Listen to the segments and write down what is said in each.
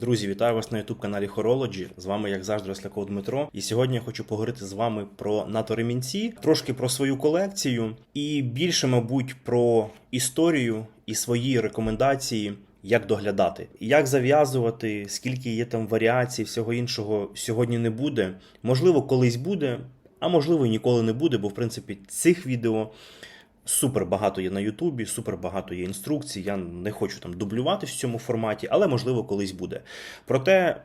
Друзі, вітаю вас на youtube каналі Horology. З вами, як завжди, Росляков Дмитро. І сьогодні я хочу поговорити з вами про НАТО ремінці, трошки про свою колекцію і більше, мабуть, про історію і свої рекомендації. Як доглядати, як зав'язувати, скільки є там варіацій, всього іншого сьогодні не буде. Можливо, колись буде, а можливо, ніколи не буде, бо в принципі цих відео Супер багато є на Ютубі, супер багато є інструкцій. Я не хочу там дублювати в цьому форматі, але можливо колись буде. Проте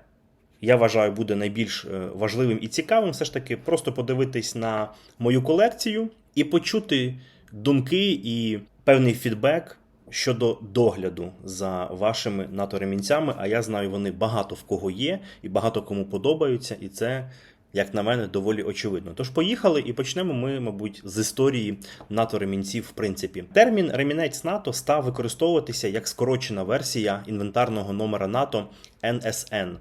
я вважаю, буде найбільш е, важливим і цікавим все ж таки просто подивитись на мою колекцію і почути думки і певний фідбек щодо догляду за вашими НАТО ремінцями. А я знаю, вони багато в кого є, і багато кому подобаються, і це як на мене, доволі очевидно. Тож поїхали і почнемо ми, мабуть, з історії НАТО ремінців. В принципі, термін ремінець НАТО став використовуватися як скорочена версія інвентарного номера НАТО NSN.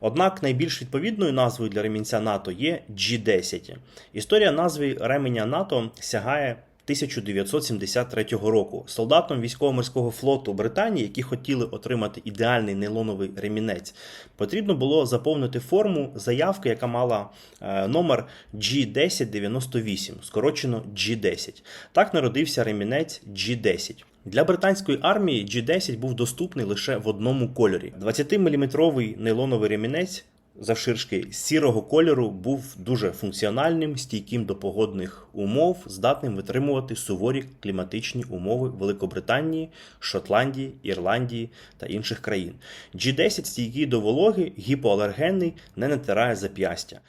Однак найбільш відповідною назвою для ремінця НАТО є G10. Історія назви ременя НАТО сягає 1973 року солдатам військово-морського флоту Британії, які хотіли отримати ідеальний нейлоновий ремінець, потрібно було заповнити форму заявки, яка мала е, номер G1098, скорочено G10. Так народився ремінець G10. Для британської армії G10 був доступний лише в одному кольорі. 20-мм нейлоновий ремінець завширшки сірого кольору був дуже функціональним, стійким до погодних умов, здатним витримувати суворі кліматичні умови Великобританії, Шотландії, Ірландії та інших країн. G10 стійкий до вологи, гіпоалергенний, не натирає зап'ястя.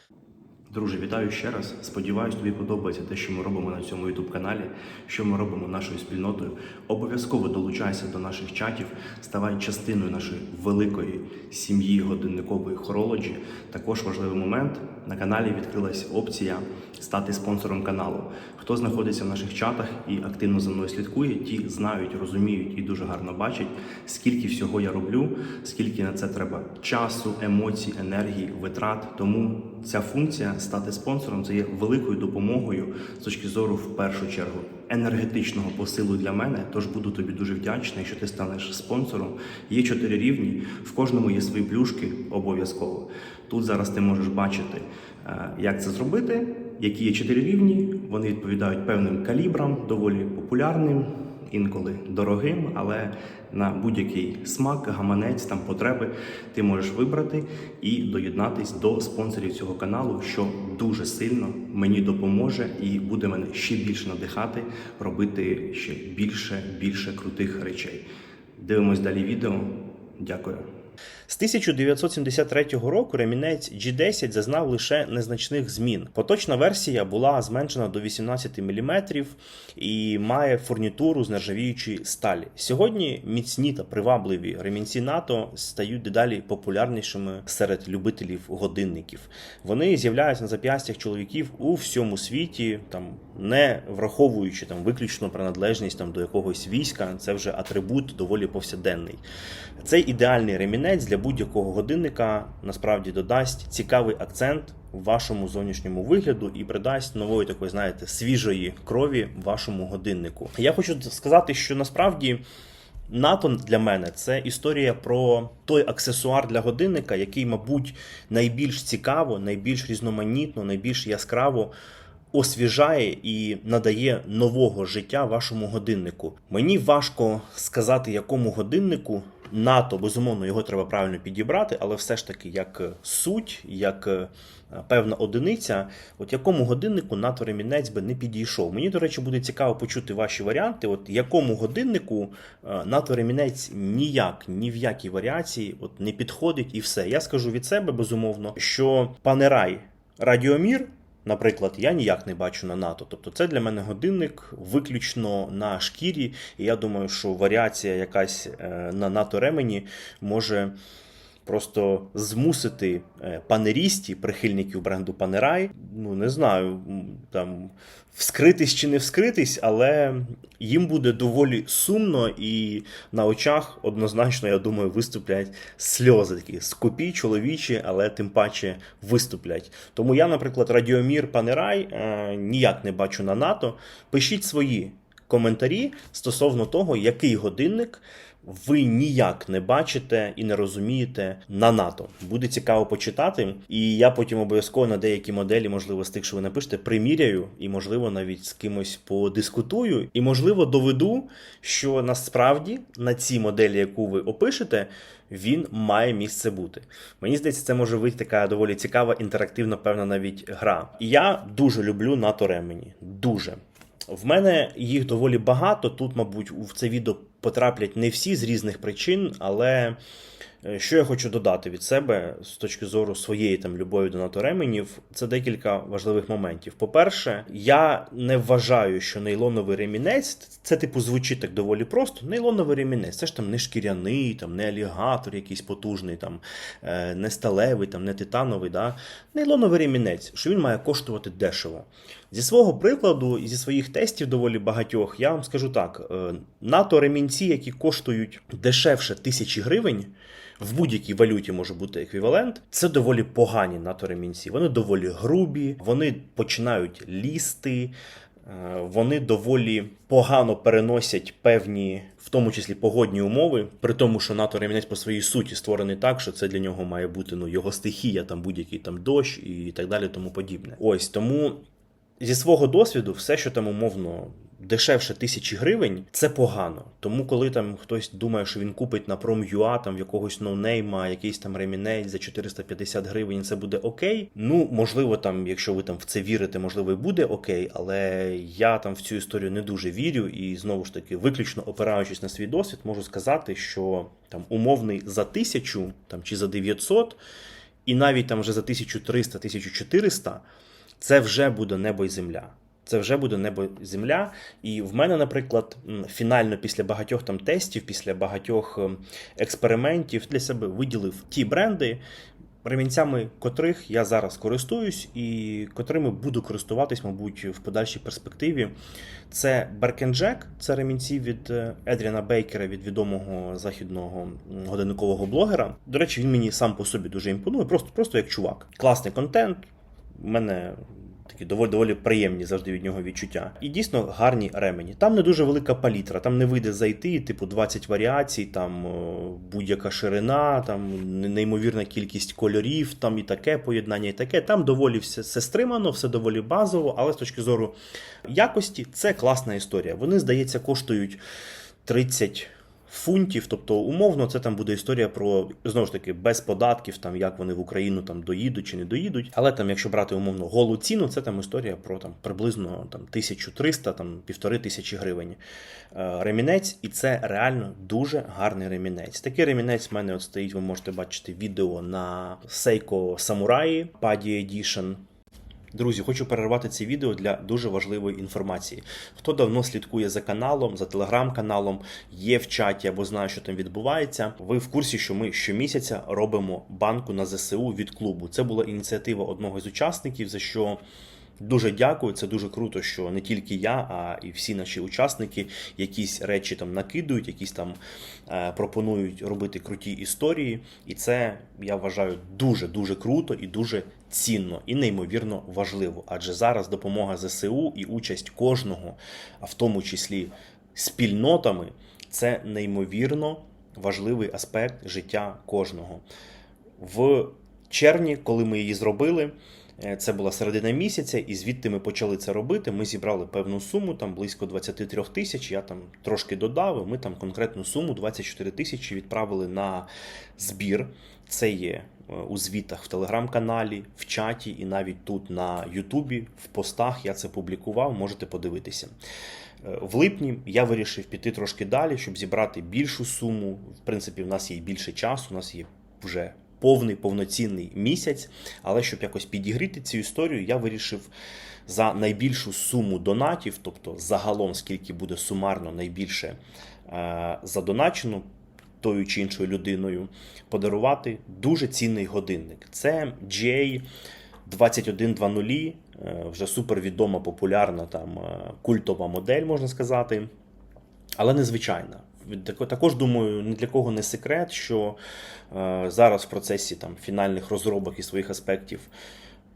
Друже, вітаю ще раз. Сподіваюсь, тобі подобається те, що ми робимо на цьому youtube каналі, що ми робимо нашою спільнотою. Обов'язково долучайся до наших чатів, ставай частиною нашої великої сім'ї годинникової хорологі. Також важливий момент на каналі відкрилась опція стати спонсором каналу. Хто знаходиться в наших чатах і активно за мною слідкує, ті знають, розуміють і дуже гарно бачать, скільки всього я роблю, скільки на це треба часу, емоцій, енергії, витрат. Тому ця функція стати спонсором це є великою допомогою з точки зору в першу чергу енергетичного посилу для мене. Тож буду тобі дуже вдячний, що ти станеш спонсором. Є чотири рівні, в кожному є свої плюшки обов'язково. Тут зараз ти можеш бачити, е, як це зробити, які є чотири рівні. Вони відповідають певним калібрам, доволі популярним. Інколи дорогим, але на будь-який смак, гаманець, там потреби ти можеш вибрати і доєднатись до спонсорів цього каналу, що дуже сильно мені допоможе і буде мене ще більше надихати робити ще більше, більше крутих речей. Дивимось далі відео. Дякую. З 1973 року ремінець G10 зазнав лише незначних змін. Поточна версія була зменшена до 18 мм і має фурнітуру з нержавіючої сталі. Сьогодні міцні та привабливі ремінці НАТО стають дедалі популярнішими серед любителів годинників. Вони з'являються на зап'ястях чоловіків у всьому світі, там не враховуючи там виключно приналежність там до якогось війська. Це вже атрибут доволі повсякденний. Цей ідеальний ремінець для будь-якого годинника насправді додасть цікавий акцент вашому зовнішньому вигляду і придасть нової такої, знаєте, свіжої крові вашому годиннику. Я хочу сказати, що насправді. НАТО для мене це історія про той аксесуар для годинника, який, мабуть, найбільш цікаво, найбільш різноманітно, найбільш яскраво освіжає і надає нового життя вашому годиннику. Мені важко сказати, якому годиннику НАТО, безумовно, його треба правильно підібрати, але все ж таки, як суть, як е, певна одиниця, от якому годиннику НАТО ремінець би не підійшов. Мені, до речі, буде цікаво почути ваші варіанти. От якому годиннику е, НАТО ремінець ніяк, ні в якій варіації от не підходить і все. Я скажу від себе безумовно, що панерай радіомір. Наприклад, я ніяк не бачу на НАТО. Тобто це для мене годинник виключно на шкірі. І я думаю, що варіація якась е, на НАТО ремені може просто змусити е, панерісті, прихильників бренду Панерай, ну не знаю, там вскритись чи не вскритись, але їм буде доволі сумно і на очах однозначно, я думаю, виступлять сльози такі скупі, чоловічі, але тим паче виступлять. Тому я, наприклад, радіомір Панерай е, ніяк не бачу на НАТО. Пишіть свої коментарі стосовно того, який годинник ви ніяк не бачите і не розумієте на НАТО. Буде цікаво почитати. І я потім обов'язково на деякі моделі, можливо, з тих, що ви напишете, приміряю, і, можливо, навіть з кимось подискутую. І, можливо, доведу, що насправді на цій моделі, яку ви опишете, він має місце бути. Мені здається, це може вийти така доволі цікава, інтерактивна, певна навіть гра. І я дуже люблю НАТО ремені. Дуже. В мене їх доволі багато. Тут, мабуть, в це відео потраплять не всі з різних причин, але що я хочу додати від себе з точки зору своєї там любові до НАТО ременів, це декілька важливих моментів. По-перше, я не вважаю, що нейлоновий ремінець це типу звучить так доволі просто. Нейлоновий ремінець, це ж там не шкіряний, там не алігатор, якийсь потужний, там е, не сталевий, там не титановий. Да? Нейлоновий ремінець, що він має коштувати дешево. Зі свого прикладу і зі своїх тестів доволі багатьох, я вам скажу так: е, НАТО ремінці, які коштують дешевше тисячі гривень. В будь-якій валюті може бути еквівалент. Це доволі погані НАТО ремінці. Вони доволі грубі, вони починають лізти, е, вони доволі погано переносять певні, в тому числі погодні умови, при тому, що НАТО ремінець по своїй суті створений так, що це для нього має бути ну його стихія, там будь-який там дощ і так далі, тому подібне. Ось тому зі свого досвіду, все, що там умовно дешевше тисячі гривень, це погано. Тому, коли там хтось думає, що він купить на Prom.ua, там якогось ноунейма, якийсь там ремінець за 450 гривень, це буде окей. Ну, можливо, там, якщо ви там в це вірите, можливо, і буде окей, але я там в цю історію не дуже вірю, і знову ж таки, виключно опираючись на свій досвід, можу сказати, що там умовний за тисячу там чи за 900, і навіть там вже за 1300-1400 це вже буде небо і земля. Це вже буде небо земля. І в мене, наприклад, фінально після багатьох там тестів, після багатьох ем, експериментів для себе виділив ті бренди, ремінцями котрих я зараз користуюсь, і котрими буду користуватись, мабуть, в подальшій перспективі. Це Berkenjack, це ремінці від е, Едріана Бейкера, від відомого західного годинникового блогера. До речі, він мені сам по собі дуже імпонує, просто, просто як чувак. Класний контент. У мене такі доволі доволі приємні завжди від нього відчуття. І дійсно гарні ремені. Там не дуже велика палітра, там не вийде зайти, типу 20 варіацій, там будь-яка ширина, там неймовірна кількість кольорів, там і таке поєднання, і таке. Там доволі все, все стримано, все доволі базово, але з точки зору якості це класна історія. Вони, здається, коштують 30 фунтів. Тобто, умовно, це там буде історія про знову ж таки без податків, там як вони в Україну там доїдуть чи не доїдуть. Але там, якщо брати умовно голу ціну, це там історія про там приблизно там 1300, там півтори тисячі гривень. Е, ремінець, і це реально дуже гарний ремінець. Такий ремінець в мене от стоїть. Ви можете бачити відео на Seiko Samurai Paddy Edition. Друзі, хочу перервати це відео для дуже важливої інформації. Хто давно слідкує за каналом, за телеграм-каналом, є в чаті або знає, що там відбувається. Ви в курсі, що ми щомісяця робимо банку на ЗСУ від клубу. Це була ініціатива одного з учасників, за що. Дуже дякую, це дуже круто, що не тільки я, а і всі наші учасники якісь речі там накидують, якісь там е, пропонують робити круті історії. І це я вважаю дуже дуже круто і дуже цінно і неймовірно важливо. Адже зараз допомога ЗСУ і участь кожного, а в тому числі спільнотами, це неймовірно важливий аспект життя кожного. В червні, коли ми її зробили. Е, це була середина місяця, і звідти ми почали це робити. Ми зібрали певну суму, там близько 23 тисяч. Я там трошки додав. і Ми там конкретну суму 24 тисячі відправили на збір. Це є е, у звітах в телеграм-каналі, в чаті і навіть тут на Ютубі, в постах я це публікував. Можете подивитися. Е, в липні я вирішив піти трошки далі, щоб зібрати більшу суму. В принципі, в нас є більше часу, у нас є вже повний повноцінний місяць. Але щоб якось підігріти цю історію, я вирішив за найбільшу суму донатів, тобто загалом, скільки буде сумарно найбільше е, задоначено тою чи іншою людиною, подарувати дуже цінний годинник. Це GA 2120, е, вже супервідома, популярна там е, культова модель, можна сказати, але незвичайна також думаю, ні для кого не секрет, що е, зараз в процесі там фінальних розробок і своїх аспектів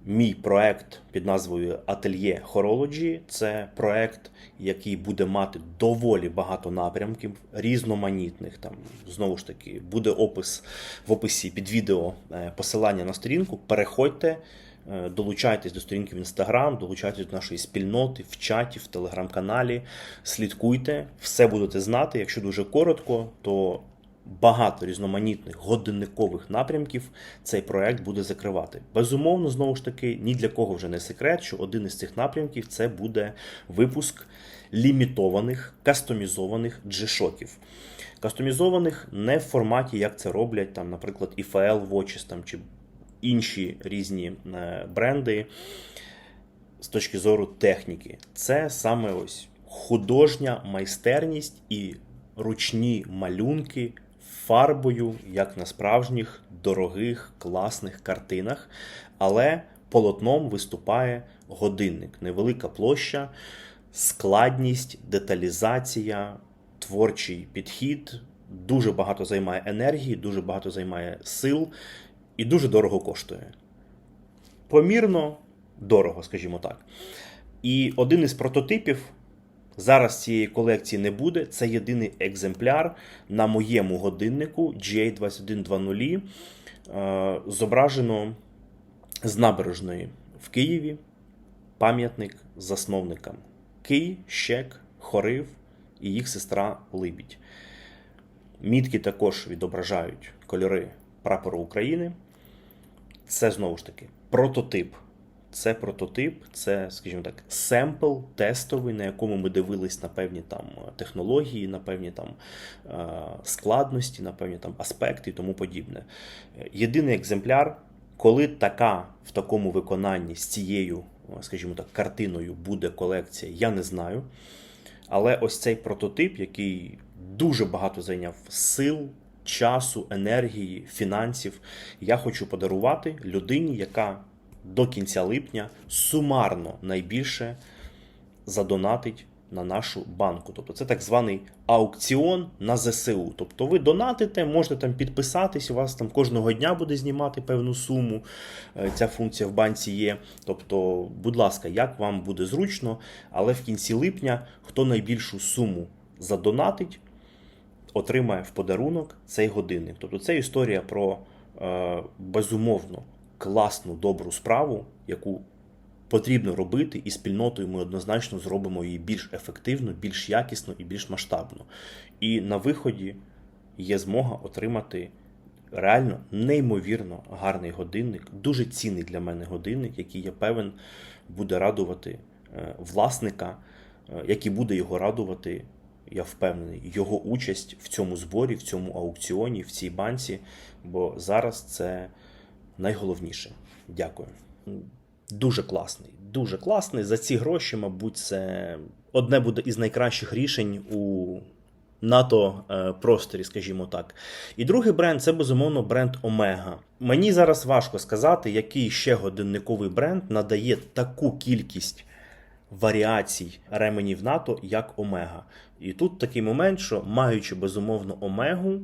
мій проект під назвою Ательє Horology. Це проект, який буде мати доволі багато напрямків, різноманітних. Там знову ж таки буде опис в описі під відео е, посилання на сторінку. Переходьте. Е, Долучайтесь до сторінки в інстаграм, долучайтесь до нашої спільноти в чаті, в телеграм-каналі. Слідкуйте, все будете знати. Якщо дуже коротко, то багато різноманітних годинникових напрямків цей проект буде закривати. Безумовно, знову ж таки, ні для кого вже не секрет, що один із цих напрямків це буде випуск лімітованих кастомізованих G-Shockів. Кастомізованих не в форматі, як це роблять, там, наприклад, IFL Watches там, чи інші різні е, бренди з точки зору техніки. Це саме ось художня майстерність і ручні малюнки фарбою, як на справжніх дорогих класних картинах. Але полотном виступає годинник, невелика площа, складність, деталізація, творчий підхід. Дуже багато займає енергії, дуже багато займає сил і дуже дорого коштує помірно дорого, скажімо так. І один із прототипів зараз цієї колекції не буде. Це єдиний екземпляр на моєму годиннику GA2120. Е, Зображено з набережної в Києві пам'ятник засновникам Кий, Щек, Хорив і їх сестра Либідь. Мітки також відображають кольори прапору України. Це знову ж таки прототип. Це прототип, це, скажімо так, семпл тестовий, на якому ми дивились на певні там технології, на певні там е, складності, на певні там аспекти і тому подібне. Єдиний екземпляр, коли така в такому виконанні з цією, скажімо так, картиною буде колекція, я не знаю. Але ось цей прототип, який дуже багато зайняв сил, часу, енергії, фінансів, я хочу подарувати людині, яка до кінця липня сумарно найбільше задонатить на нашу банку. Тобто це так званий аукціон на ЗСУ. Тобто ви донатите, можете там підписатись, у вас там кожного дня буде знімати певну суму. Е, Ця функція в банці є. Тобто, будь ласка, як вам буде зручно, але в кінці липня хто найбільшу суму задонатить, отримає в подарунок цей годинник. Тобто це історія про е, безумовно класну добру справу, яку потрібно робити, і спільнотою ми однозначно зробимо її більш ефективно, більш якісно і більш масштабно. І на виході є змога отримати реально неймовірно гарний годинник, дуже цінний для мене годинник, який я певен буде радувати е, власника, е, який буде його радувати. Я впевнений, його участь в цьому зборі, в цьому аукціоні, в цій банці, бо зараз це найголовніше. Дякую. Дуже класний, дуже класний. За ці гроші, мабуть, це одне буде із найкращих рішень у НАТО е, просторі, скажімо так. І другий бренд це безумовно бренд Омега. Мені зараз важко сказати, який ще годинниковий бренд надає таку кількість варіацій ременів НАТО, як Омега. І тут такий момент, що маючи безумовно Омегу,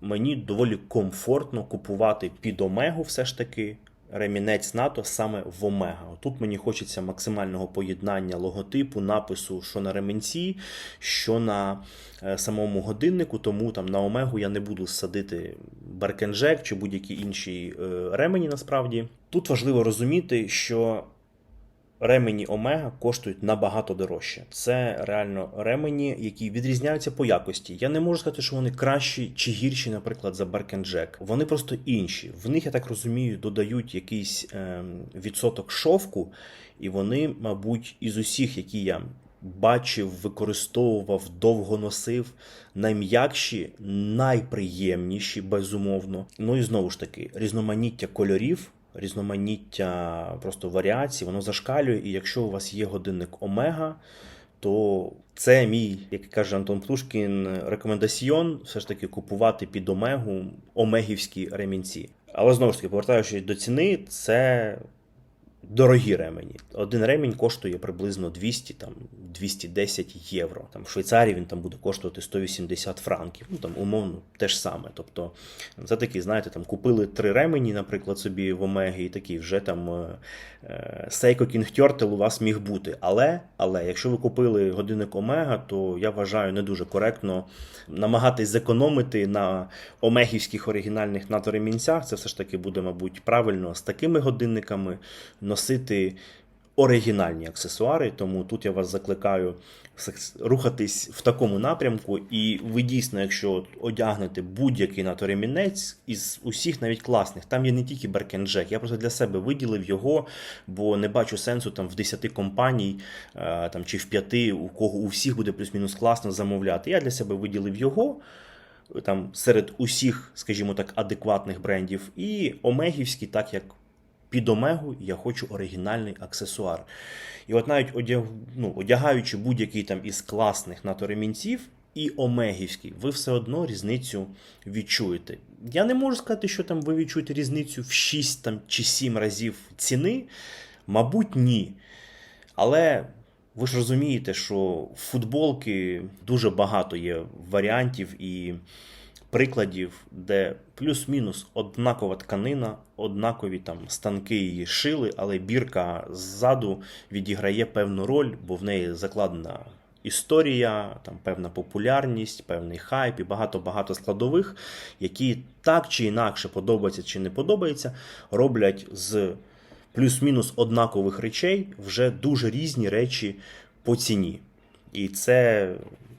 мені доволі комфортно купувати під Омегу все ж таки ремінець НАТО саме в Омега. Тут мені хочеться максимального поєднання логотипу, напису, що на ременці, що на е, самому годиннику. Тому там на Омегу я не буду садити Беркенджек чи будь-які інші е, ремені. Насправді тут важливо розуміти, що ремені Омега коштують набагато дорожче. Це реально ремені, які відрізняються по якості. Я не можу сказати, що вони кращі чи гірші, наприклад, за Bark Вони просто інші. В них, я так розумію, додають якийсь е, відсоток шовку, і вони, мабуть, із усіх, які я. Бачив, використовував, довго носив найм'якші, найприємніші, безумовно. Ну і знову ж таки, різноманіття кольорів різноманіття просто варіацій, воно зашкалює. І якщо у вас є годинник Омега, то це мій, як каже Антон Птушкін, рекомендаціон все ж таки купувати під Омегу омегівські ремінці. Але знову ж таки, повертаючись до ціни, це дорогі ремені. Один ремінь коштує приблизно 200, там 210 євро. Там в Швейцарії він там буде коштувати 180 франків. Ну там умовно те ж саме. Тобто це такі, знаєте, там купили три ремені, наприклад, собі в Омегі, і такі вже там King Turtle у вас міг бути. Але, але якщо ви купили годинник Омега, то я вважаю не дуже коректно намагатись зекономити на омегівських оригінальних НАТО ремінцях. Це все ж таки буде, мабуть, правильно з такими годинниками носити оригінальні аксесуари. Тому тут я вас закликаю рухатись в такому напрямку. І ви дійсно, якщо одягнете будь-який НАТО ремінець із усіх навіть класних, там є не тільки Беркенджек. Я просто для себе виділив його, бо не бачу сенсу там в 10 компаній е, там, чи в 5, у кого у всіх буде плюс-мінус класно замовляти. Я для себе виділив його там серед усіх, скажімо так, адекватних брендів, і Омегівський, так як під Омегу я хочу оригінальний аксесуар. І от навіть одяг, ну, одягаючи будь-який там із класних НАТО ремінців і Омегівський, ви все одно різницю відчуєте. Я не можу сказати, що там ви відчуєте різницю в 6 там, чи 7 разів ціни. Мабуть, ні. Але ви ж розумієте, що в футболки дуже багато є варіантів і прикладів, де плюс-мінус однакова тканина, однакові там станки її шили, але бірка ззаду відіграє певну роль, бо в неї закладена історія, там певна популярність, певний хайп і багато-багато складових, які так чи інакше подобаються чи не подобаються, роблять з плюс-мінус однакових речей вже дуже різні речі по ціні. І це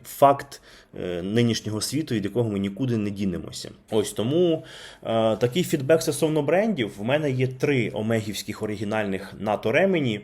факт е, нинішнього світу, від якого ми нікуди не дінемося. Ось тому е, такий фідбек стосовно брендів. В мене є три омегівських оригінальних НАТО ремені.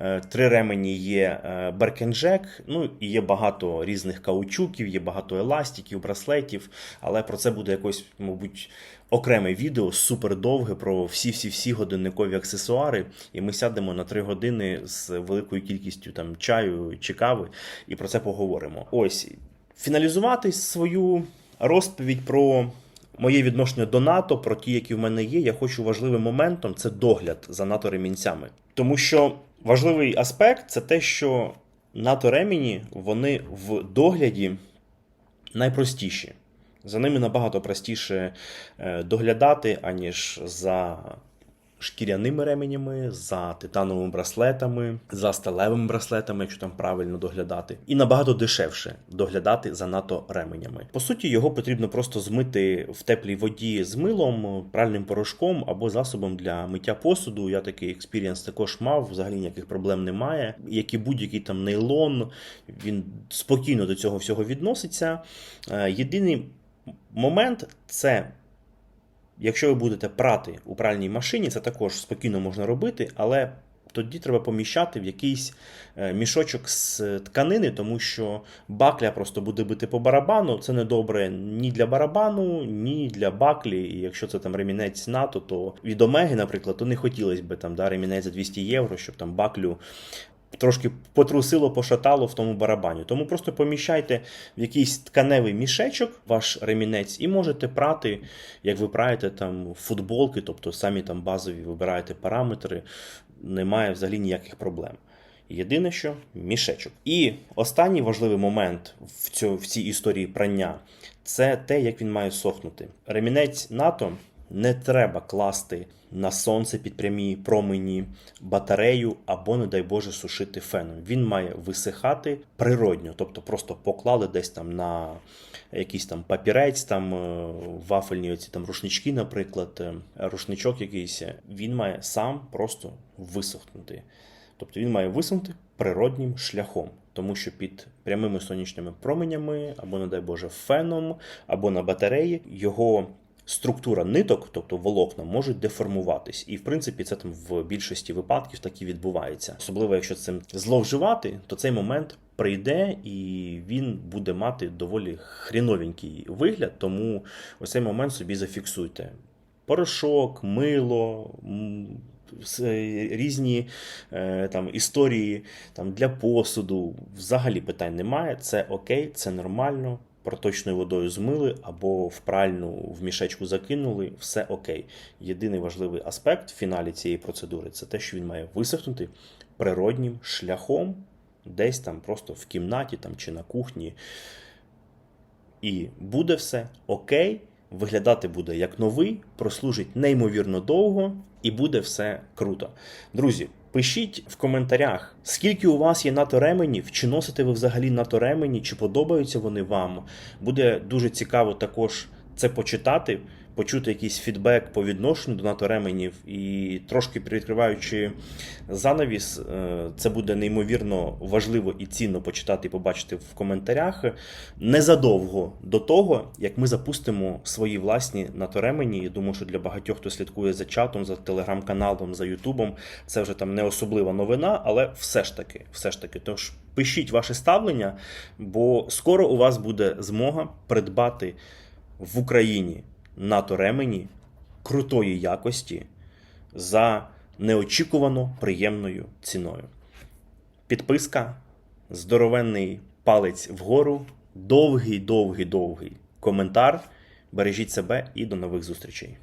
Е, Три ремені є е, Беркенджек, ну і є багато різних каучуків, є багато еластиків, браслетів, але про це буде якось, мабуть, окреме відео супер довге про всі-всі-всі годинникові аксесуари. І ми сядемо на 3 години з великою кількістю там чаю чи кави і про це поговоримо. Ось фіналізувати свою розповідь про. Моє відношення до НАТО, про ті, які в мене є, я хочу важливим моментом це догляд за НАТО ремінцями. Тому що важливий аспект це те, що НАТО ремені вони в догляді найпростіші. За ними набагато простіше е, доглядати, аніж за шкіряними ременями, за титановими браслетами, за сталевими браслетами, якщо там правильно доглядати, і набагато дешевше доглядати за НАТО ременями. По суті, його потрібно просто змити в теплій воді з милом, пральним порошком або засобом для миття посуду. Я такий експірієнс також мав, взагалі ніяких проблем немає. Як і будь-який там нейлон, він спокійно до цього всього відноситься. Е, Єдиний момент це. Якщо ви будете прати у пральній машині, це також спокійно можна робити, але тоді треба поміщати в якийсь е, мішочок з тканини, тому що бакля просто буде бити по барабану. Це не добре ні для барабану, ні для баклі. І якщо це там ремінець НАТО, то від Омеги, наприклад, то не хотілося б там да, ремінець за 200 євро, щоб там баклю. Трошки потрусило, пошатало в тому барабані. Тому просто поміщайте в якийсь тканевий мішечок ваш ремінець і можете прати, як ви праєте там футболки, тобто самі там базові вибираєте параметри, немає взагалі ніяких проблем. Єдине, що мішечок. І останній важливий момент в, цій історії прання це те, як він має сохнути. Ремінець НАТО не треба класти на сонце під прямі промені батарею або, не дай Боже, сушити феном. Він має висихати природньо, тобто просто поклали десь там на якийсь там папірець, там е, вафельні оці там рушнички, наприклад, е, рушничок якийсь. Він має сам просто висохнути. Тобто він має висунути природнім шляхом, тому що під прямими сонячними променями, або, не дай Боже, феном, або на батареї його структура ниток, тобто волокна, можуть деформуватись. І в принципі це там в більшості випадків так і відбувається. Особливо, якщо цим зловживати, то цей момент прийде і він буде мати доволі хріновенький вигляд, тому ось цей момент собі зафіксуйте. Порошок, мило. е, Різні е, там історії там, для посуду взагалі питань немає. Це окей, це нормально. Проточною водою змили або в пральну в мішечку закинули, все окей. Єдиний важливий аспект в фіналі цієї процедури це те, що він має висохнути природнім шляхом, десь там просто в кімнаті там, чи на кухні. І буде все окей, виглядати буде як новий, прослужить неймовірно довго і буде все круто. Друзі, пишіть в коментарях, скільки у вас є НАТО ременів, чи носите ви взагалі НАТО ремені, чи подобаються вони вам. Буде дуже цікаво також це почитати, почути якийсь фідбек по відношенню до НАТО ременів і трошки привідкриваючи занавіс, е, це буде неймовірно важливо і цінно почитати і побачити в коментарях незадовго до того, як ми запустимо свої власні НАТО ремені. Я думаю, що для багатьох, хто слідкує за чатом, за телеграм-каналом, за Ютубом, це вже там не особлива новина, але все ж таки, все ж таки. Тож пишіть ваше ставлення, бо скоро у вас буде змога придбати в Україні НАТО ремені крутої якості за неочікувано приємною ціною. Підписка, здоровенний палець вгору, довгий, довгий, довгий коментар. Бережіть себе і до нових зустрічей.